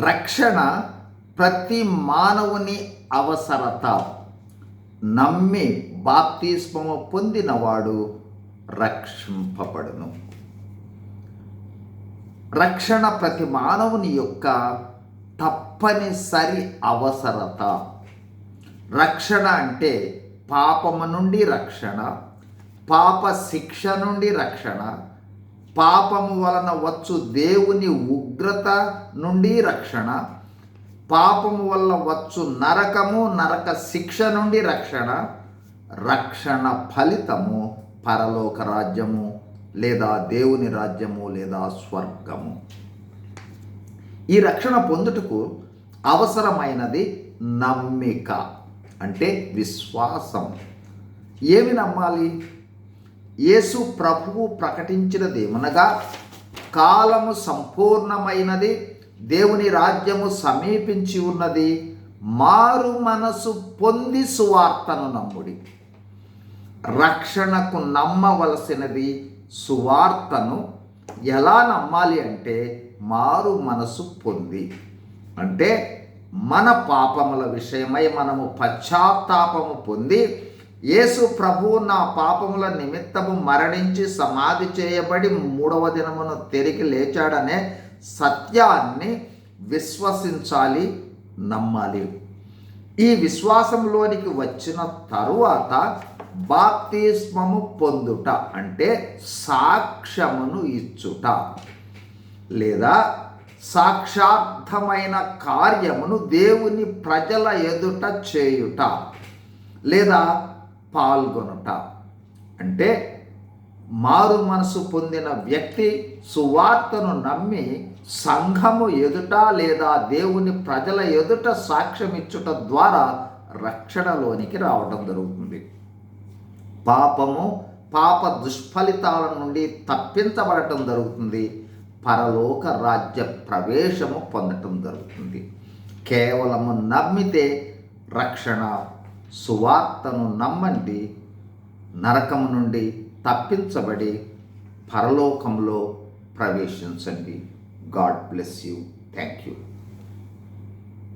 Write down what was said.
రక్షణ ప్రతి మానవుని అవసరత. నమ్మి బాప్తిస్మము పొందినవాడు రక్షింపబడును. రక్షణ ప్రతి మానవుని యొక్క తప్పనిసరి అవసరత. రక్షణ అంటే పాపము నుండి రక్షణ పాప శిక్ష నుండి రక్షణ పాపము వలన వచ్చు దేవుని ఉగ్రత నుండి రక్షణ. పాపము వల్ల వచ్చు నరకము నరక శిక్ష నుండి రక్షణ. రక్షణ ఫలితము పరలోక రాజ్యము లేదా దేవుని రాజ్యము లేదా స్వర్గము. ఈ రక్షణ పొందుటకు అవసరమైనది నమ్మిక అంటే విశ్వాసం ఏమి నమ్మాలి? యేసు ప్రభువు ప్రకటించినదేమనగా కాలము సంపూర్ణమైనది దేవుని రాజ్యము సమీపించి ఉన్నది మారు మనసు పొంది సువార్తను నమ్ముడి. రక్షణకు నమ్మవలసినది సువార్తను ఎలా నమ్మాలి అంటే మారు మనసు పొంది. అంటే మన పాపముల విషయమై మనము పశ్చాత్తాపము పొంది యేసు ప్రభువు నా పాపముల నిమిత్తము మరణించి సమాధి చేయబడి మూడవ దినమును తిరిగి లేచాడనే సత్యాన్ని విశ్వసించాలి నమ్మాలి. ఈ విశ్వాసంలోనికి వచ్చిన తరువాత బాప్తిస్మము పొందుట అంటే సాక్ష్యమును ఇచ్చుట లేదా సాక్షార్థమైన కార్యమును దేవుని ప్రజల ఎదుట చేయుట లేదా పాల్గొనుట. అంటే మారు మనసు పొందిన వ్యక్తి సువార్తను నమ్మి సంఘము ఎదుట లేదా దేవుని ప్రజల ఎదుట సాక్ష్యం ఇచ్చుట ద్వారా రక్షణలోనికి రావడం జరుగుతుంది. పాపము పాప దుష్ఫలితాల నుండి తప్పించబడటం జరుగుతుంది. పరలోక రాజ్య ప్రవేశము పొందటం జరుగుతుంది. కేవలము నమ్మితే రక్షణ సువార్తను నమ్మండి నరకము నుండి తప్పించబడి పరలోకంలో ప్రవేశించండి. God bless you. Thank you